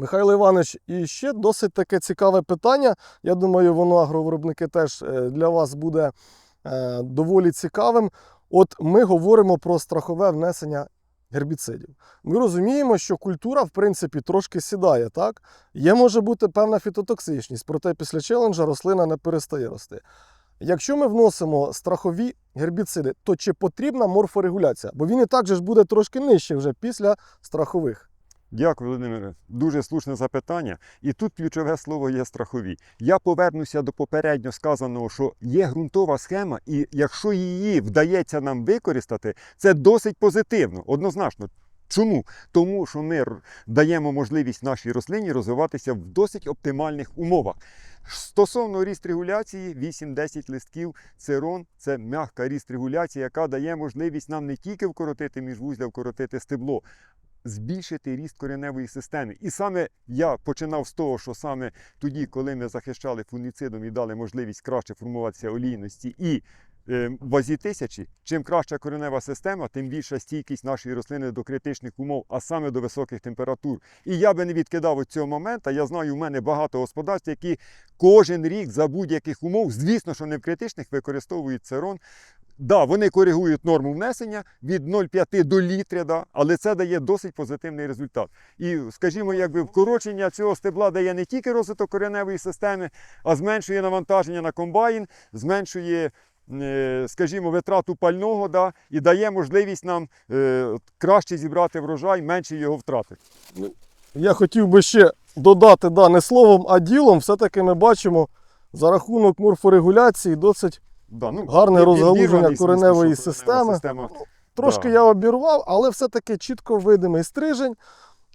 Михайло Іванович, і ще досить таке цікаве питання. Я думаю, воно агровиробники теж е, для вас буде е, доволі цікавим. От ми говоримо про страхове внесення гербіцидів. Ми розуміємо, що культура, в принципі, трошки сідає, так? Є може бути певна фітотоксичність, проте після челенджа рослина не перестає рости. Якщо ми вносимо страхові гербіциди, то чи потрібна морфорегуляція? Бо він і так же ж буде трошки нижче вже після страхових. Дякую, Володимире. Дуже слушне запитання. І тут ключове слово є страхові. Я повернуся до попередньо сказаного, що є ґрунтова схема, і якщо її вдається нам використати, це досить позитивно, однозначно. Чому? Тому що ми даємо можливість нашій рослині розвиватися в досить оптимальних умовах. Стосовно ріст регуляції, 8-10 листків цирон це м'яка ріст регуляція, яка дає можливість нам не тільки вкоротити міжвузля, вкоротити стебло, збільшити ріст кореневої системи. І саме я починав з того, що саме тоді, коли ми захищали фунгіцидом і дали можливість краще формуватися олійності і вазі тисячі, чим краща коренева система, тим більша стійкість нашої рослини до критичних умов, а саме до високих температур. І я би не відкидав від цього моменту. Я знаю, у мене багато господарств, які кожен рік за будь-яких умов, звісно, що не в критичних, використовують церон. Да, вони коригують норму внесення від 0,5 до літра, да, але це дає досить позитивний результат. І, скажімо, якби вкорочення цього стебла дає не тільки розвиток кореневої системи, а зменшує навантаження на комбайн, зменшує, е, скажімо, витрату пального да, і дає можливість нам е, краще зібрати врожай, менше його втратити. Я хотів би ще додати, да, не словом, а ділом, все-таки ми бачимо за рахунок морфорегуляції досить Да, ну, Гарне розгалуження кореневої що системи. система Трошки Да. я обірвав, але все-таки чітко видимий стрижень.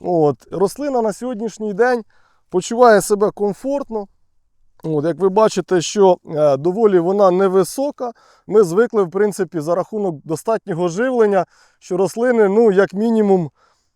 От, рослина на сьогоднішній день почуває себе комфортно. От, як ви бачите, що е, доволі вона невисока. Ми звикли, в принципі, за рахунок достатнього живлення, що рослини, ну, як мінімум,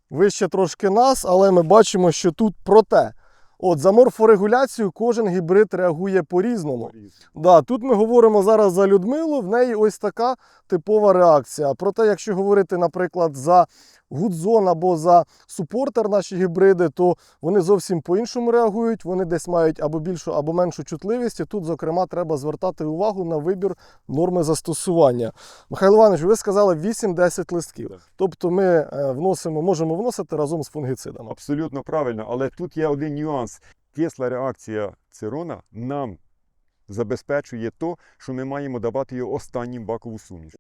вище трошки нас, але ми бачимо, що тут проте. От, за морфорегуляцію кожен гібрид реагує по-різному. Да, тут ми говоримо зараз за Людмилу, в неї ось така типова реакція. Проте, якщо говорити, наприклад, за Гудзон або за супортер наші гібриди, то вони зовсім по-іншому реагують. Вони десь мають або більшу, або меншу чутливість. І тут, зокрема, треба звертати увагу на вибір норми застосування. Михайло Іванович, ви сказали 8-10 листків. Так. Тобто ми е, вносимо, можемо вносити разом з фунгіцидами. Абсолютно правильно, але тут є один нюанс. Кисла реакція цирона нам забезпечує то, що ми маємо давати його останнім бакову суміш.